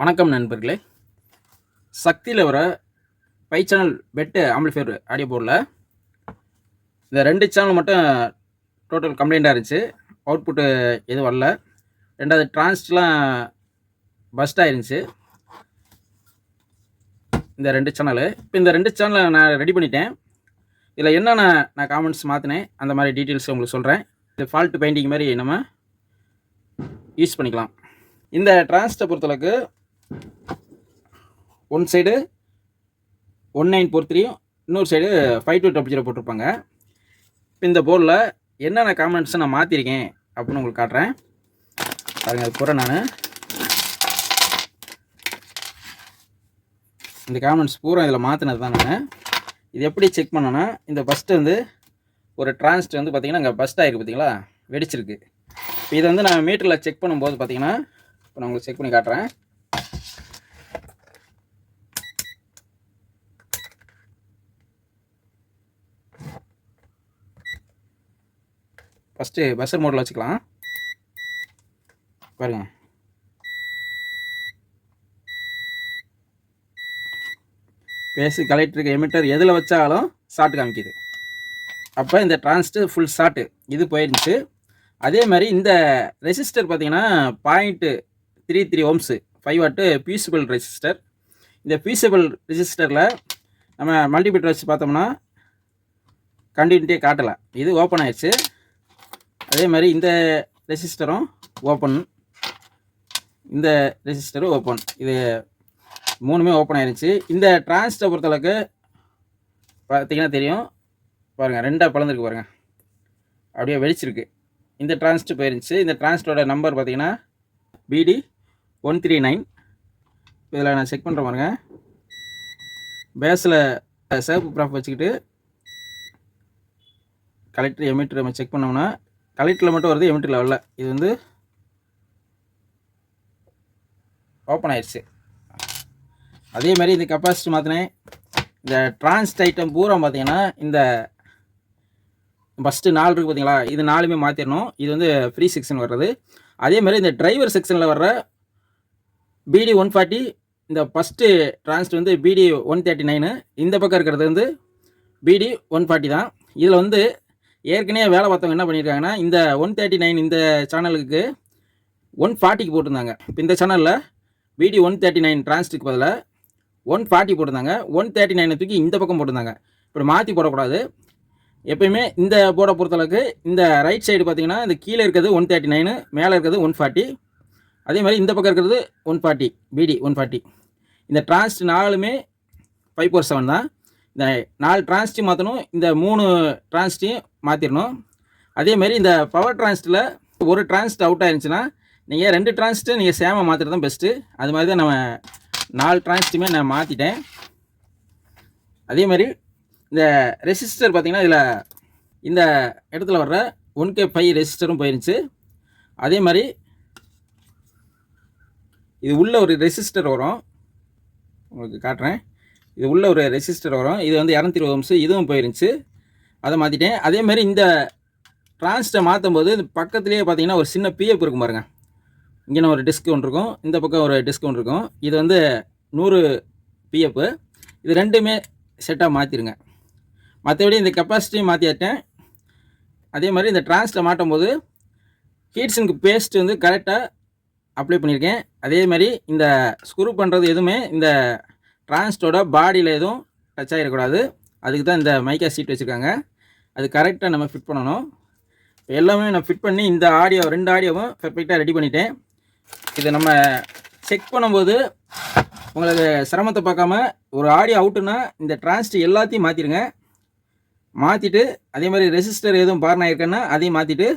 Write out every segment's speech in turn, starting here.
வணக்கம் நண்பர்களே. சக்தியில் வர பை சேனல் பெட்டு ஆம்பிளிஃபையர் ஆடியோ போர்டில் இந்த ரெண்டு சேனல் மட்டும் டோட்டல் கம்ப்ளைண்ட்டாக இருந்துச்சு. அவுட்புட்டு எதுவும் வரல. ரெண்டாவது டிரான்ஸ்ட்லாம் பஸ்ட் ஆயிருந்துச்சு. இந்த ரெண்டு சேனலு இப்போ இந்த ரெண்டு சேனலை நான் ரெடி பண்ணிட்டேன். இதில் என்னென்ன நான் காமெண்ட்ஸ் மாற்றினேன் அந்த மாதிரி டீட்டெயில்ஸ் உங்களுக்கு சொல்கிறேன் இது ஃபால்ட் பெயிண்டிங் மாதிரி நம்ம யூஸ் பண்ணிக்கலாம். இந்த டிரான்ஸ்ட்டை பொறுத்தளவுக்கு one side one nine four த்ரீயும் இன்னொரு side five two double zero போட்டிருப்பாங்க. இப்போ இந்த போர்டில் என்னென்ன காமெண்ட்ஸை நான் மாற்றிருக்கேன் அப்படின்னு உங்களுக்கு காட்டுறேன். பாருங்க அது பூரா நான். இந்த காமெண்ட்ஸ் பூரா இதில் மாற்றினது தான் நான். இது எப்படி செக் பண்ணேன்னா இந்த ஃபஸ்ட்டு வந்து ஒரு டிரான்ஸ்ட் வந்து பார்த்திங்கன்னா அங்கே பஸ்ட் ஆகிருக்கு பார்த்தீங்களா வெடிச்சிருக்கு. இப்போ இதை வந்து நான் மீட்டரில் செக் பண்ணும்போது பார்த்தீங்கன்னா இப்போ நான் உங்களுக்கு செக் பண்ணி காட்டுறேன். ஃபஸ்ட்டு பஸ்ஸர் மோட்டில் வச்சுக்கலாம். பாருங்க. பேசு கலெக்டருக்கு எமிட்டர் எதில் வச்சாலும் ஷார்ட் காமிக்குது. அப்போ இந்த டிரான்ஸ்ட்டு ஃபுல் ஷார்ட்டு இது போயிருந்துச்சு அதே மாதிரி இந்த ரெசிஸ்டர் பார்த்தீங்கன்னா point three three ohms five watt fusible resistor இந்த பியூசிபிள் ரெசிஸ்டரில் நம்ம மல்டிபீட்டர் வச்சு பார்த்தோம்னா கண்டினியூட்டியே காட்டலை இது ஓப்பன் ஆயிடுச்சு. அதே மாதிரி இந்த ரெசிஸ்டரும் ஓப்பன். இந்த ரெசிஸ்டரும் ஓப்பன். இது மூணுமே ஓப்பன் ஆயிருந்துச்சு இந்த டிரான்ஸ்ட்டை பொறுத்தளவுக்கு பார்த்தீங்கன்னா தெரியும். பாருங்கள் ரெண்டாக பிளந்துருக்கு பாருங்கள் அப்படியே வெடிச்சிருக்கு. இந்த டிரான்ஸ்ட் போயிருந்துச்சு. இந்த டிரான்ஸ்டோட நம்பர் பார்த்தீங்கன்னா பிடி ஒன் த்ரீ நைன். இதில் நான் செக் பண்ணுறேன் பாருங்க. பேஸில் சேப்பு ப்ராஃப் வச்சுக்கிட்டு கலெக்டர் எமிட்டர் நம்ம செக் பண்ணோம்னா கலெக்டரில் மட்டும் வருது எமிட்டரில் லெவலில் இது வந்து ஓப்பன் ஆயிடுச்சு அதே மாதிரி இந்த கெப்பாசிட்டி மாற்றினேன் இந்த டிரான்ஸ்ட் ஐட்டம் பூரா பார்த்தீங்கன்னா இந்த ஃபஸ்ட்டு நாலு இருக்குது பார்த்தீங்களா இது நாலுமே மாற்றிடணும் இது வந்து ஃப்ரீ செக்ஷன் வர்றது. அதே மாதிரி இந்த டிரைவர் செக்ஷனில் வர்ற பிடி ஒன் ஃபார்ட்டி இந்த ஃபஸ்ட்டு டிரான்ஸ்ட் வந்து பிடி ஒன் தேர்ட்டி நைனு இந்த பக்கம் இருக்கிறது வந்து பிடி ஒன் ஃபார்ட்டி தான். இதில் வந்து ஏற்கனவே வேலை பார்த்தவங்க என்ன பண்ணியிருக்காங்கன்னா இந்த ஒன் தேர்ட்டி நைன் இந்த சேனலுக்கு ஒன் ஃபார்ட்டிக்கு போட்டிருந்தாங்க. இப்போ இந்த சேனலில் வீடியோ ஒன் தேர்ட்டி நைன் டிரான்ஸ்ட்டுக்கு பதிலாக ஒன் ஃபார்ட்டி போட்டிருந்தாங்க. ஒன் தேர்ட்டி நைனை தூக்கி இந்த பக்கம் போட்டிருந்தாங்க. இப்போ மாற்றி போடக்கூடாது. எப்பயுமே இந்த போர்டை பொறுத்தளவுக்கு இந்த ரைட் சைடு பார்த்தீங்கன்னா இந்த கீழே இருக்கிறது ஒன் தேர்ட்டி நைனு மேலே இருக்கிறது ஒன் ஃபார்ட்டி அதே மாதிரி இந்த பக்கம் இருக்கிறது one forty BD one forty இந்த டிரான்ஸ்ட் நாலுமே ஃபைவ் ஃபோர் செவன் தான். இந்த நாலு டிரான்ஸ்டி மாற்றணும் இந்த மூணு டிரான்ஸ்டியும் மாற்றிடணும் அதே மாதிரி இந்த பவர் டிரான்ஸ்டில் ஒரு டிரான்ஸ்ட் அவுட் ஆயிருந்துச்சுன்னா நீங்கள் ரெண்டு டிரான்ஸ்ட்டு நீங்கள் சேமாக மாற்றுறது தான் பெஸ்ட்டு அது மாதிரி தான் நம்ம நாலு டிரான்ஸ்ட்டுமே நான் மாற்றிட்டேன் அதே மாதிரி இந்த ரெசிஸ்டர் பார்த்திங்கன்னா இதில் இந்த இடத்துல வர்ற ஒன் கே ஃபைவ் ரெசிஸ்டரும் போயிருந்துச்சு. அதே மாதிரி இது உள்ள ஒரு ரெசிஸ்டர் வரும். உங்களுக்கு காட்டுறேன். இது உள்ள ஒரு ரெசிஸ்டர் வரும். இது வந்து இரநூத்தி இருபது நிமிஷம் இதுவும் போயிருந்துச்சு. அதை மாற்றிட்டேன் அதே மாதிரி இந்த டிரான்ஸ்ட்டை மாற்றும் போது இந்த பக்கத்துலேயே பார்த்தீங்கன்னா ஒரு சின்ன பிஎஃப் இருக்கும் பாருங்கள் இங்கே ஒரு டிஸ்கவுண்ட் இருக்கும். இந்த பக்கம் ஒரு டிஸ்கவுண்ட் இருக்கும். இது வந்து நூறு பிஎஃப் இது ரெண்டுமே செட்டாக மாற்றிருங்க மற்றபடி இந்த கெப்பாசிட்டியும் மாற்றியாட்டேன் அதே மாதிரி இந்த டிரான்ஸ்ட்டை மாட்டும் போது ஹீட்ஸிங்க்கு பேஸ்ட் வந்து கரெக்டாக அப்ளை பண்ணியிருக்கேன். அதே மாதிரி இந்த ஸ்க்ரூ பண்ணுறது எதுவுமே இந்த டிரான்ஸ்டோட பாடியில் எதுவும் டச் ஆகிடக்கூடாது அதுக்கு தான் இந்த மைக்கா சீட் வச்சுருக்காங்க. அது கரெக்டாக நம்ம ஃபிட் பண்ணணும். இப்போ எல்லாமே நான் ஃபிட் பண்ணி இந்த ஆடியோ ரெண்டு ஆடியோவும் பெர்ஃபெக்டாக ரெடி பண்ணிட்டேன். இதை நம்ம செக் பண்ணும்போது உங்களுக்கு சிரமத்தை பார்க்காம ஒரு ஆடியோ அவுட்டுன்னா இந்த டிரான்ஸ்ட் எல்லாத்தையும் மாற்றிடுங்க மாற்றிட்டு அதே மாதிரி ரெசிஸ்டர் எதுவும் பார்ன் ஆயிருக்குன்னா அதையும் மாற்றிட்டு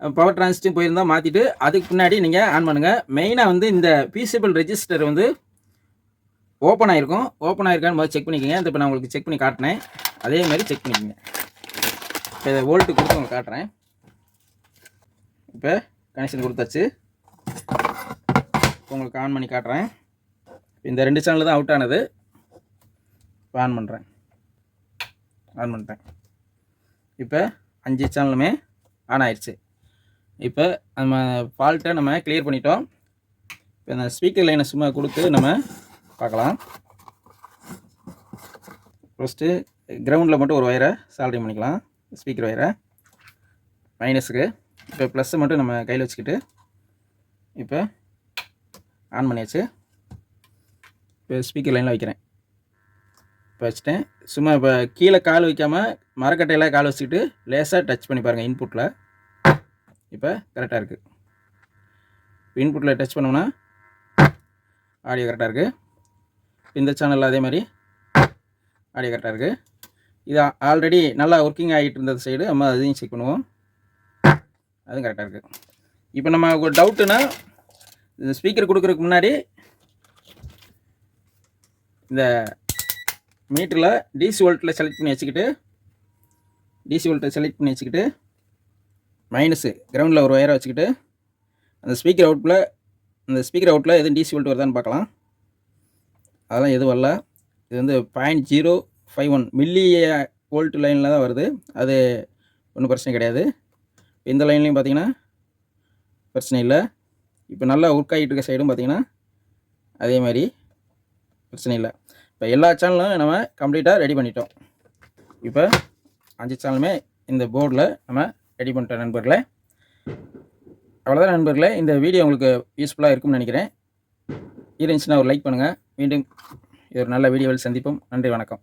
பவர் டிரான்ஸ்ட்டும் போயிருந்தால் மாற்றிட்டு அதுக்கு பின்னாடி நீங்கள் ஆன் பண்ணுங்கள் மெயினாக வந்து இந்த பீசபிள் ரெஜிஸ்டர் வந்து ஓப்பன் ஆகிருக்கும் ஓப்பன் ஆயிருக்கான்னு முதல்ல செக் பண்ணிக்கோங்க. இப்போ நான் உங்களுக்கு செக் பண்ணி காட்டினேன் அதே மாதிரி செக் பண்ணிக்கோங்க. இப்போ இதை வோல்ட்டு கொடுத்து உங்களுக்கு காட்டுறேன். இப்போ கனெக்ஷன் கொடுத்தாச்சு. இப்போ உங்களுக்கு ஆன் பண்ணி காட்டுறேன். இந்த ரெண்டு சேனல் தான் அவுட் ஆனது. இப்போ ஆன் பண்ணுறேன் ஆன் பண்ணிட்டேன். இப்போ அஞ்சு சேனலுமே ஆன் ஆயிடுச்சு இப்போ நம்ம ஃபால்ட்டை நம்ம கிளியர் பண்ணிட்டோம். இப்போ இந்த ஸ்பீக்கர் லைனை சும்மா கொடுத்து நம்ம பார்க்கலாம். ஃபஸ்ட்டு கிரவுண்டில் மட்டும் ஒரு ஒயரை சால்டிங் பண்ணிக்கலாம். ஸ்பீக்கர் ஒயரை மைனஸுக்கு இப்போ ப்ளஸ்ஸை மட்டும் நம்ம கையில் வச்சுக்கிட்டு இப்போ ஆன் பண்ணியாச்சு. இப்போ ஸ்பீக்கர் லைனில் வைக்கிறேன். இப்போ வச்சுட்டேன். சும்மா இப்போ கீழே கால் வைக்காமல் மரக்கட்டையில் கால் வச்சுக்கிட்டு லேசாக டச் பண்ணி பாருங்கள் இன்புட்டில் இப்போ கரெக்டாக இருக்குது இன்புட்டில் டச் பண்ணோம்னா ஆடியோ கரெக்டாக இருக்குது இந்த சேனலில் அதே மாதிரி ஆடியோ கரெக்டாக இருக்குது இது ஆல்ரெடி நல்லா ஒர்க்கிங் ஆகிட்டு இருந்த சைடு நம்ம அதையும் செக் பண்ணுவோம். அதுவும் கரெக்டாக இருக்குது இப்போ நம்ம ஒரு டவுட்டுன்னா இந்த ஸ்பீக்கர் கொடுக்குறதுக்கு முன்னாடி இந்த மீட்டரில் டிசி வோல்ட்டில் செலக்ட் பண்ணி வச்சுக்கிட்டு டிசி வோல்ட்டை செலக்ட் பண்ணி வச்சுக்கிட்டு மைனஸு கிரவுண்டில் ஒரு ஒயரை வச்சுக்கிட்டு அந்த ஸ்பீக்கர் அவுட்டில் அந்த ஸ்பீக்கர் அவுட்டில் எதுவும் டிசி வோல்ட் வருதான்னு பார்க்கலாம். அதெல்லாம் எதுவும் வரல. இது வந்து point zero five one milli volt லைனில் தான் வருது. அது ஒன்றும் பிரச்சனை கிடையாது. இந்த லைன்லையும் பார்த்தீங்கன்னா பிரச்சனை இல்லை. இப்போ நல்லா ஒர்க் ஆகிட்டு இருக்க சைடும் பார்த்தீங்கன்னா அதே மாதிரி பிரச்சனை இல்லை. இப்போ எல்லா சேனலும் நம்ம கம்ப்ளீட்டாக ரெடி பண்ணிட்டோம். இப்போ அஞ்சு சேனலுமே இந்த போர்டில் நம்ம ரெடி பண்ணிட்டோம் நண்பர்களே. அவ்வளோதான் நண்பர்களே. இந்த வீடியோ உங்களுக்கு யூஸ்ஃபுல்லாக இருக்கும்னு நினைக்கிறேன். இருந்துச்சுன்னா ஒரு லைக் பண்ணுங்கள் மீண்டும் இது ஒரு நல்ல வீடியோவில் சந்திப்போம். நன்றி வணக்கம்.